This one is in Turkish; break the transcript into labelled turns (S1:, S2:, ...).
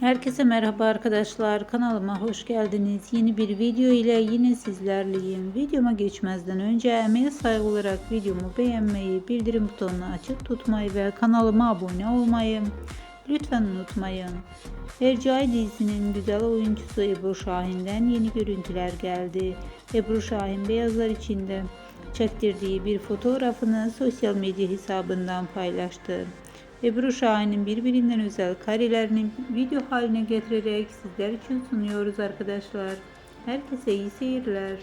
S1: Herkese merhaba arkadaşlar. Kanalıma hoş geldiniz. Yeni bir video ile yine sizlerleyim. Videoma geçmezden önce emeğe saygı olarak videomu beğenmeyi, bildirim butonunu açık tutmayı ve kanalıma abone olmayı lütfen unutmayın. Hercai dizisinin güzel oyuncusu Ebru Şahin'den yeni görüntüler geldi. Ebru Şahin beyazlar içinde çektirdiği bir fotoğrafını sosyal medya hesabından paylaştı. Ebru Şahin'in birbirinden özel karelerini video haline getirerek sizler için sunuyoruz arkadaşlar. Herkese iyi seyirler.